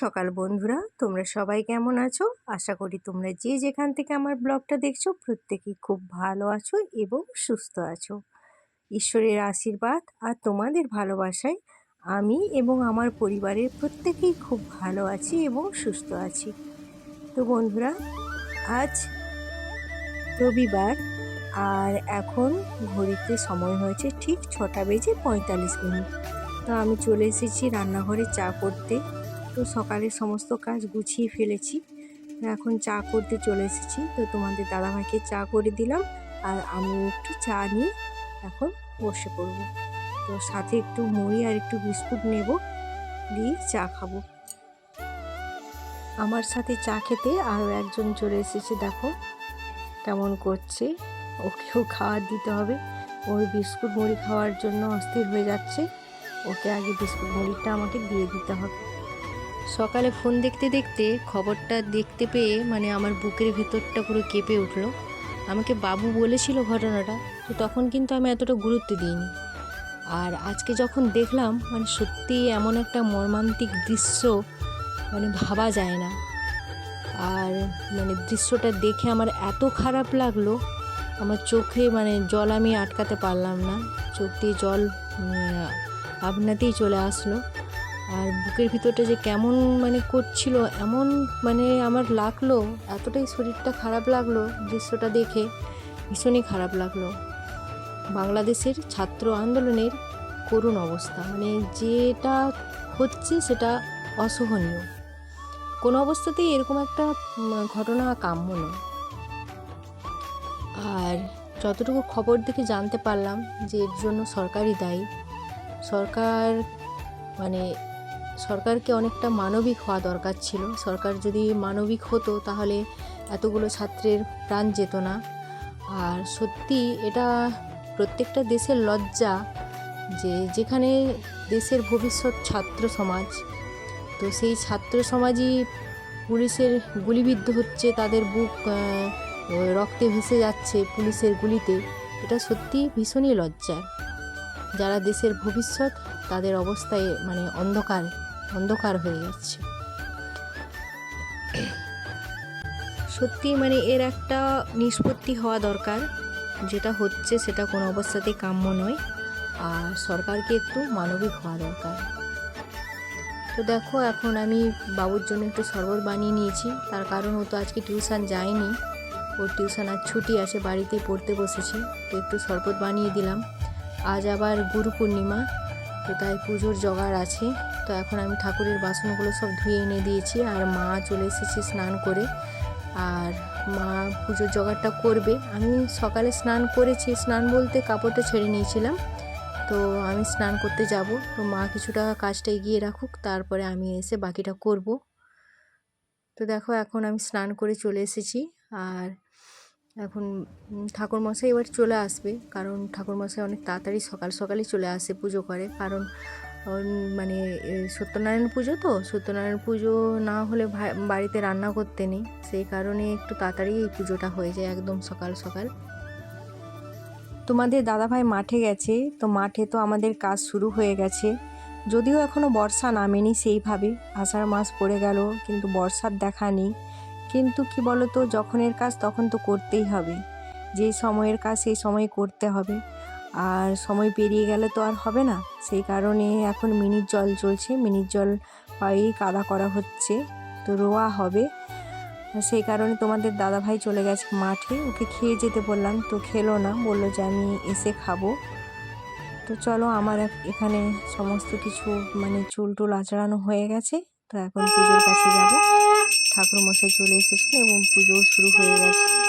সকাল বন্ধুরা, তোমরা সবাই কেমন আছো? আশা করি তোমরা যে যেখান থেকে আমার ব্লগটা দেখছ, প্রত্যেকেই খুব ভালো আছো এবং সুস্থ আছো। ঈশ্বরের আশীর্বাদ আর তোমাদের ভালোবাসায় আমি এবং আমার পরিবারের প্রত্যেকেই খুব ভালো আছি এবং সুস্থ আছি। তো বন্ধুরা, আজ রবিবার আর এখন ঘড়িতে সময় হয়েছে ঠিক ছটা বেজে পঁয়তাল্লিশ মিনিট। তো আমি চলে এসেছি রান্নাঘরে চা করতে। তো সকালে সমস্ত কাজ গুছিয়ে ফেলেছি। এখন চা করতে চলে এসেছি। তো তোমাদের দাদাভাইকে চা করে দিলাম আর আমি একটু চা নিয়ে এখন বসে পড়ব। তো সাথে একটু মুড়ি আর একটু বিস্কুট নেব, দিয়ে চা খাব। আমার সাথে চা খেতে আরও একজন চলে এসেছে, দেখো কেমন করছে। ওকেও খাবার দিতে হবে। ওই বিস্কুট মুড়ি খাওয়ার জন্য অস্থির হয়ে যাচ্ছে। ওকে আগে বিস্কুট মুড়িটা আমাকে দিয়ে দিতে হবে। সকালে ফোন দেখতে দেখতে খবরটা দেখতে পেয়ে মানে আমার বুকের ভেতরটা পুরো কেঁপে উঠল। আমাকে বাবু বলেছিল ঘটনাটা, তো তখন কিন্তু আমি এতটা গুরুত্ব দিইনি। আর আজকে যখন দেখলাম মানে সত্যি এমন একটা মর্মান্তিক দৃশ্য মানে ভাবা যায় না। আর মানে দৃশ্যটা দেখে আমার এত খারাপ লাগল, আমার চোখে মানে জল আমি আটকাতে পারলাম না। চোখ দিয়ে জল আপনাতেই চলে আসলো। আর বুকের ভিতরটা যে কেমন মানে করছিল, এমন মানে আমার লাগল, এতটাই শরীরটা খারাপ লাগল দৃশ্যটা দেখে, ভীষণই খারাপ লাগল। বাংলাদেশের ছাত্র আন্দোলনের করুণ অবস্থা মানে যেটা হচ্ছে সেটা অসহনীয়। কোনো অবস্থাতেই এরকম একটা ঘটনা কাম্য নয়। আর যতটুকু খবর দেখে জানতে পারলাম যে এর জন্য সরকারই দায়ী, সরকার মানে সরকারকে অনেকটা মানবিক হওয়া দরকার ছিল। সরকার যদি মানবিক হতো, তাহলে এতগুলো ছাত্রের প্রাণ যেত না। আর সত্যি এটা প্রত্যেকটা দেশের লজ্জা যে যেখানে দেশের ভবিষ্যৎ ছাত্র সমাজ, তো সেই ছাত্র সমাজই পুলিশের গুলিবিদ্ধ হচ্ছে, তাদের বুক রক্তে ভেসে যাচ্ছে পুলিশের গুলিতে। এটা সত্যি ভীষণই লজ্জার। যারা দেশের ভবিষ্যৎ, তাদের অবস্থায় মানে অন্ধকার। অন্ধকার হয়ে যাচ্ছে। সত্যি মানে এর একটা নিষ্পত্তি হওয়া দরকার। যেটা হচ্ছে সেটা কোনো অবস্থাতেই কাম্য নয়, আর সরকারকে একটু মানবিক হওয়া দরকার। তো দেখো, এখন আমি বাবুর জন্য একটু শরবত বানিয়ে নিয়েছি। তার কারণ ও তো আজকে টিউশন যায়নি। ওর টিউশন আর ছুটি আছে বাড়িতেই পড়তে বসেছি। তো একটু শরবত বানিয়ে দিলাম। আজ আবার গুরু পূর্ণিমা, তো তাই পুজোর জোগাড় আছে। তো এখন আমি ঠাকুরের বাসনগুলো সব ধুয়ে এনে দিয়েছি। আর মা চলে এসেছে স্নান করে। আর মা পুজোর জোগাড়টা করবে। আমি সকালে স্নান করেছি। স্নান বলতে কাপড়টা ছেড়ে নিয়েছিলাম। তো আমি স্নান করতে যাব। তো মা কিছুটা কাজটা এগিয়ে রাখুক। তারপরে আমি এসে বাকিটা করব। তো দেখো, এখন আমি স্নান করে চলে এসেছি। আর এখন ঠাকুরমশাই এবার চলে আসবে। কারণ ঠাকুরমশাই অনেক তাড়াতাড়ি সকাল সকালই চলে আসে পুজো করে। কারণ মানে সত্যনারায়ণ পুজো তো, সত্যনারায়ণ পুজো না হলে বাড়িতে রান্না করতে নেই। সেই কারণে একটু তাড়াতাড়ি এই পুজোটা হয়ে যায় একদম সকাল সকাল। তোমাদের দাদাভাই মাঠে গেছে, তো মাঠে তো আমাদের কাজ শুরু হয়ে গেছে। যদিও এখনও বর্ষা নামেনি সেইভাবে, আষাঢ় মাস পড়ে গেল, কিন্তু বর্ষার দেখা নেই। কিন্তু কি বলতো, যখনের কাজ তখন তো করতেই হবে। যে সময়ের কাজ সেই সময় করতে হবে। আর সময় পেরিয়ে গেলে তো আর হবে না। সেই কারণে এখন মিনির জল চলছে। মিনির জল পায়েই কাদা করা হচ্ছে। তো রোয়া হবে। সেই কারণে তোমাদের দাদাভাই চলে গেছে মাঠে। ওকে খেয়ে যেতে বললাম। তো খেলো না। বলল যে আমি এসে খাব। তো চলো আমার এখানে সমস্ত কিছু মানে চুল টুল আচড়ানো হয়ে গেছে। তো এখন পুজোর কাছে যাব। ঠাকুর মশাই চলে এসেছেন এবং পুজোও শুরু হয়ে গেছে।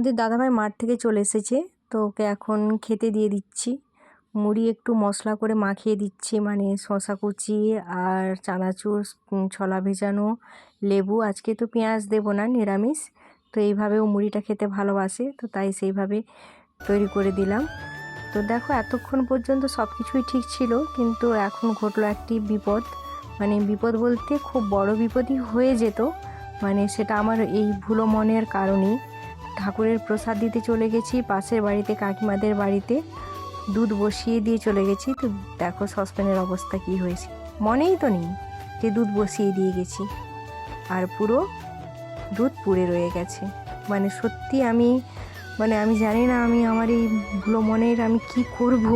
তোমাদের দাদাভাই মাঠ থেকে চলে এসেছে। তো ওকে এখন খেতে দিয়ে দিচ্ছি। মুড়ি একটু মশলা করে মাখিয়ে দিচ্ছি মানে শশা কুচি আর চানাচুর ছলা ভেজানো, লেবু। আজকে তো পেঁয়াজ দেবো না, নিরামিষ। তো এইভাবে ও মুড়িটা খেতে ভালোবাসে, তো তাই সেইভাবে তৈরি করে দিলাম। তো দেখো, এতক্ষণ পর্যন্ত সব কিছুই ঠিক ছিল, কিন্তু এখন ঘটলো একটি বিপদ। মানে বিপদ বলতে খুব বড় বিপদই হয়ে যেত। মানে সেটা আমার এই ভুলো মনের কারণেই। ঠাকুরের প্রসাদ দিতে চলে গেছি, পাশের বাড়িতে কাকিমাদের বাড়িতে দুধ বসিয়ে দিয়ে চলে গেছি। তো দেখো সসপ্যানের অবস্থা কী হয়েছে। মনেই তো নেই যে দুধ বসিয়ে দিয়ে গেছি। আর পুরো দুধ পুড়ে রয়ে গেছে। মানে সত্যি আমি মানে আমি জানি না আমি আমার এই ভুলো মনের আমি কি করব।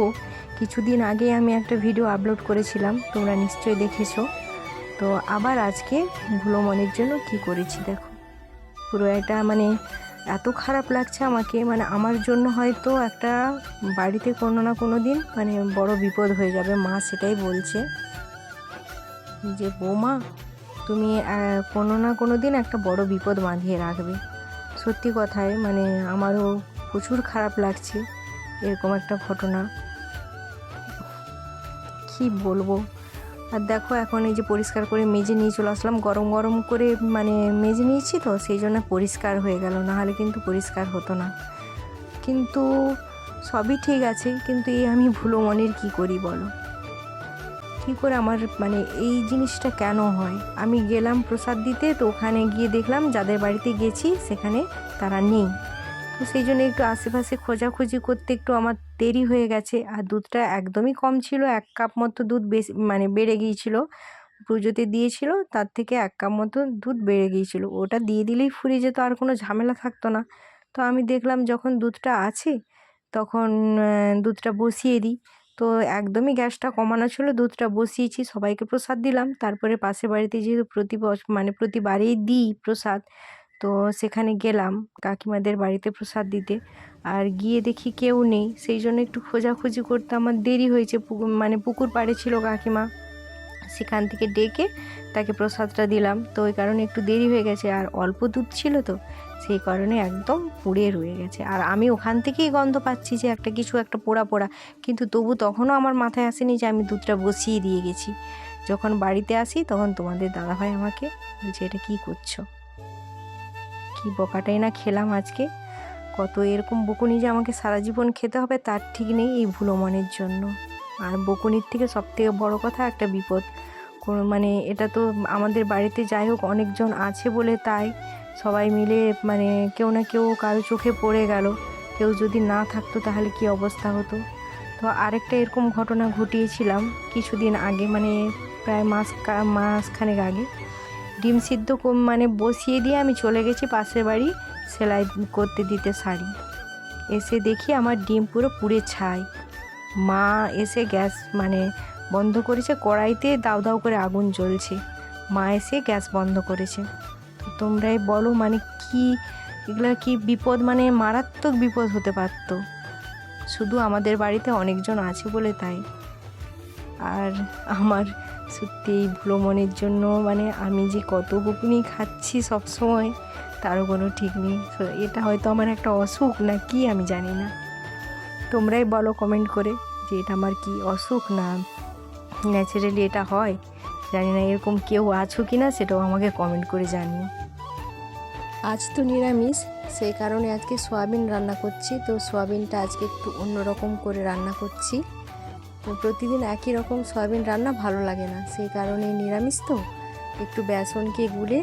কিছুদিন আগে আমি একটা ভিডিও আপলোড করেছিলাম, তোমরা নিশ্চয়ই দেখেছ। তো আবার আজকে ভুলো মনের জন্য কি করেছি দেখো। পুরো একটা মানে এত খারাপ লাগছে আমাকে মানে আমার জন্য হয়তো একটা বাড়িতে কোনো না কোনো দিন মানে বড় বিপদ হয়ে যাবে, মা সেটাই বলছে। যে, বৌমা, তুমি কোনো না কোনো দিন একটা বড় বিপদ বাঁধিয়ে রাখবে। সত্যি কথায় মানে আমারও প্রচুর খারাপ লাগছে, এরকম একটা ঘটনা। কি বলব? আর দেখো এখন এই যে পরিষ্কার করে মেজে নিয়ে চলে আসলাম। গরম গরম করে মানে মেজে নিয়েছি তো, সেই জন্য পরিষ্কার হয়ে গেল। নাহলে কিন্তু পরিষ্কার হতো না। কিন্তু সবই ঠিক আছে, কিন্তু এই আমি ভুলো মনের কী করি বলো? কী করে আমার মানে এই জিনিসটা কেন হয়? আমি গেলাম প্রসাদ দিতে, তো ওখানে গিয়ে দেখলাম যাদের বাড়িতে গেছি, সেখানে তারা নেই। তো সেই জন্য একটু আশেপাশে খোঁজাখুঁজি করতে একটু আমার দেরি হয়ে গেছে। আর দুধটা একদমই কম ছিল, এক কাপ মতো দুধ বেশি মানে বেড়ে গিয়েছিল। পুজোতে দিয়েছিল, তার থেকে এক কাপ মতো দুধ বেড়ে গিয়েছিল। ওটা দিয়ে দিলেই ফুরিয়ে যেত আর কোনো ঝামেলা থাকতো না। তো আমি দেখলাম যখন দুধটা আছে, তখন দুধটা বসিয়ে দিই। তো একদমই গ্যাসটা কমানো ছিল, দুধটা বসিয়েছি, সবাইকে প্রসাদ দিলাম। তারপরে পাশের বাড়িতে যেহেতু প্রতি মানে প্রতিবারেই দিই প্রসাদ তো সেখানে গেলাম কাকিমাদের বাড়িতে প্রসাদ দিতে। আর গিয়ে দেখি কেউ নেই, সেই জন্য একটু খোঁজাখুঁজি করতে আমার দেরি হয়েছে। মানে পুকুর পাড়ে ছিল কাকিমা। সেখান থেকে ডেকে তাকে প্রসাদটা দিলাম। তো ওই কারণে একটু দেরি হয়ে গেছে, আর অল্প দুধ ছিল তো, সেই কারণে একদম পুড়ে রয়ে গেছে। আর আমি ওখান থেকেই গন্ধ পাচ্ছি যে একটা কিছু একটা পোড়া পোড়া। কিন্তু তবু তখনও আমার মাথায় আসেনি যে আমি দুধটা বসিয়ে দিয়ে গেছি। যখন বাড়িতে আসি তখন তোমাদের দাদাভাই আমাকে বলছে, এটা কী করছ? কি বকাটাই না খেলাম আজকে। কত এরকম বকুনি যে আমাকে সারা জীবন খেতে হবে তার ঠিক নেই এই ভুলো মনের জন্য। আর বকুনির থেকে সব থেকে বড়ো কথা একটা বিপদ। মানে এটা তো আমাদের বাড়িতে যাই হোক অনেকজন আছে বলে তাই। সবাই মিলে মানে কেউ না কেউ কারও চোখে পড়ে গেল। কেউ যদি না থাকতো তাহলে কি অবস্থা হতো? তো আরেকটা এরকম ঘটনা ঘটিয়েছিলাম কিছুদিন আগে মানে প্রায় মাস মাসখানেক আগে। ডিম সিদ্ধ মানে বসিয়ে দিয়ে আমি চলে গেছি পাশের বাড়ি সেলাই করতে দিতে শাড়ি। এসে দেখি আমার ডিম পুরো পুড়ে ছাই। মা এসে গ্যাস মানে বন্ধ করেছে, কড়াইতে দাউ দাউ করে আগুন জ্বলছে। মা এসে গ্যাস বন্ধ করেছে। তোমরাই বলো মানে কি, এগুলো কি বিপদ? মানে মারাত্মক বিপদ হতে পারতো। শুধু আমাদের বাড়িতে অনেকজন আছে বলে তাই। আর আমার সত্যি এই ভ্রমণের জন্য মানে আমি যে কত বকুনি খাচ্ছি সবসময়, তারও কোনো ঠিক নেই। তো এটা হয়তো আমার একটা অসুখ না কি আমি জানি না। তোমরাই বলো কমেন্ট করে যে এটা আমার কি অসুখ না ন্যাচারালি এটা হয়। জানি না এরকম কেউ আছো কি না সেটাও আমাকে কমেন্ট করে জানিও। আজ তো নিরামিষ, সেই কারণে আজকে সোয়াবিন রান্না করছি। তো সোয়াবিনটা আজকে একটু অন্যরকম করে রান্না করছি। প্রতিদিন একই রকম সয়াবিন রান্না ভালো লাগে না। সেই কারণে নিরামিষ তো। একটু বেসনকে গুলে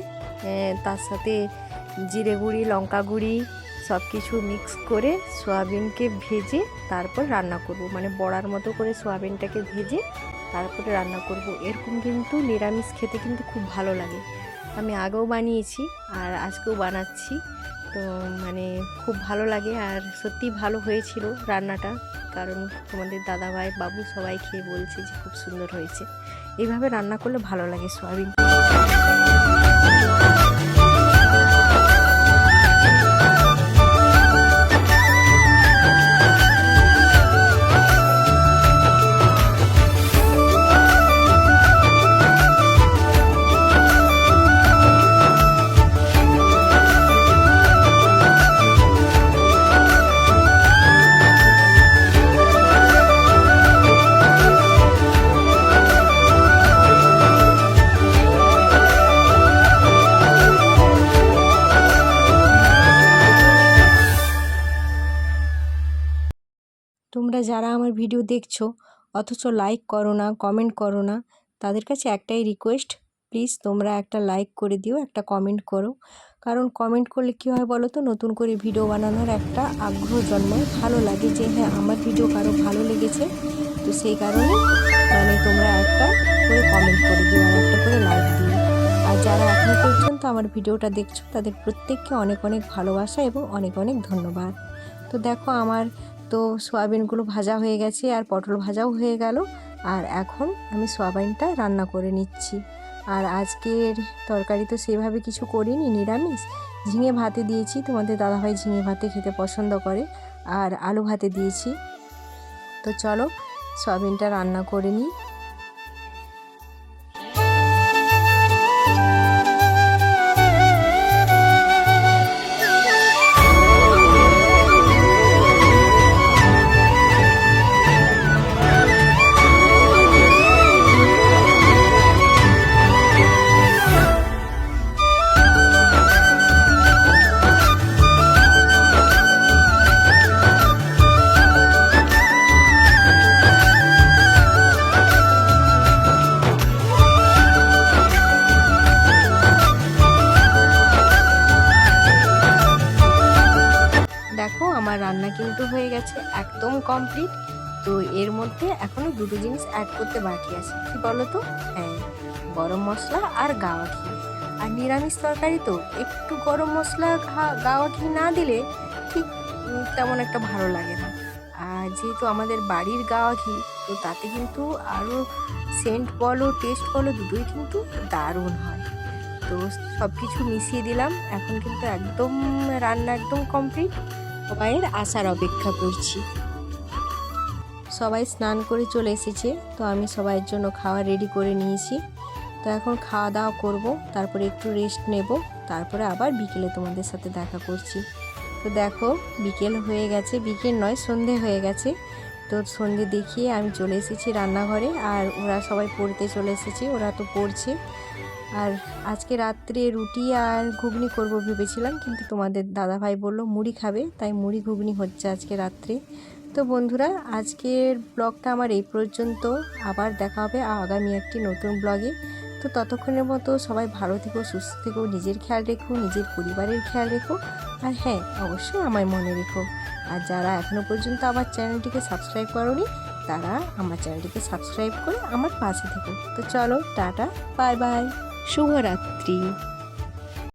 তার সাথে জিরে গুঁড়ি, লঙ্কা গুঁড়ি সব কিছু মিক্স করে সয়াবিনকে ভেজে তারপর রান্না করব। মানে বড়ার মতো করে সয়াবিনটাকে ভেজে তারপরে রান্না করব। এরকম কিন্তু নিরামিষ খেতে কিন্তু খুব ভালো লাগে। আমি আগেও বানিয়েছি আর আজকেও বানাচ্ছি। তো মানে খুব ভালো লাগে আর সত্যি ভালো হয়েছিল রান্নাটা। কারণ তোমাদের দাদাভাই, বাবু সবাই খেয়ে বলছে যে খুব সুন্দর হয়েছে। এইভাবে রান্না করলে ভালো লাগে, সয়াবিন। তোমরা যারা আমার ভিডিও দেখছ, অথচ লাইক করো না কমেন্ট করো না, তাদের কাছে একটাই রিকোয়েস্ট প্লিজ তোমরা একটা লাইক করে দিও, একটা কমেন্ট করো। কারণ কমেন্ট করলে কী হয় বলো তো নতুন করে ভিডিও বানানোর একটা আগ্রহ জন্মায়, ভালো লাগে যে হ্যাঁ আমার ভিডিও কারও ভালো লেগেছে, তো সেই কারণে মানে তোমরা একটা করে কমেন্ট করে দিও আর একটা করে লাইক দিও। আর যারা এখনও পর্যন্ত আমার ভিডিওটা দেখছ, তাদের প্রত্যেককে অনেক অনেক ভালোবাসা এবং অনেক অনেক ধন্যবাদ। তো দেখো, আমার তো সয়াবিনগুলো ভাজা হয়ে গেছে আর পটল ভাজাও হয়ে গেল। আর এখন আমি সয়াবিনটা রান্না করে নিচ্ছি। আর আজকের তরকারি তো সেভাবে কিছু করিনি, নিরামিষ। ঝিঙে ভাতে দিয়েছি, তোমাদের দাদাভাই ঝিঙে ভাতে খেতে পছন্দ করে। আর আলু ভাতে দিয়েছি। তো চলো সয়াবিনটা রান্না করে নিই। কমপ্লিট তো এর মধ্যে এখনও দুটো জিনিস অ্যাড করতে বাকি আছে। কি বলো তো হ্যাঁ গরম মশলা আর গাওয়া ঘি। আর নিরামিষ তরকারি তো, একটু গরম মশলা গাওয়া ঘি না দিলে ঠিক তেমন একটা ভালো লাগে না। আর যেহেতু আমাদের বাড়ির গাওয়া ঘি, তো তাতে কিন্তু আরও সেন্ট বলো টেস্ট বলো, দুটোই কিন্তু দারুণ হয়। তো সব কিছু মিশিয়ে দিলাম। এখন কিন্তু একদম রান্না একদম কমপ্লিট সবাইয়ের আসার অপেক্ষা করছি। সবাই স্নান করে চলে এসেছে। তো আমি সবাইয়ের জন্য খাওয়া রেডি করে নিয়েছি। তো এখন খাওয়া দাওয়া করব, তারপরে একটু রেস্ট নেব, তারপরে আবার বিকেলে তোমাদের সাথে দেখা করছি। তো দেখো, বিকেল হয়ে গেছে। বিকেল নয়, সন্ধে হয়ে গেছে। তো সন্ধে দেখিয়ে আমি চলে এসেছি রান্নাঘরে। আর ওরা সবাই পড়তে চলে এসেছে, ওরা তো পড়ছে। আর আজকে রাত্রে রুটি আর ঘুগনি করব ভেবেছিলাম, কিন্তু তোমাদের দাদাভাই বলল মুড়ি খাবে, তাই মুড়ি ঘুগনি হচ্ছে আজকে রাত্রে। তো বন্ধুরা, আজকের ব্লগটা আমার এই পর্যন্ত। আবার দেখা হবে আগামী একটি নতুন ব্লগে। তো ততক্ষণের মতো সবাই ভালো থেকো, সুস্থ থেকো, নিজের খেয়াল রেখো, নিজের পরিবারের খেয়াল রেখো। আর হ্যাঁ অবশ্যই আমায় মনে রেখো। আর যারা এখনও পর্যন্ত আমার চ্যানেলটিকে সাবস্ক্রাইব করোনি, তারা আমার চ্যানেলটিকে সাবস্ক্রাইব করে আমার পাশে থেকো। তো চলো, টাটা, বাই বাই। শুভরাত্রি।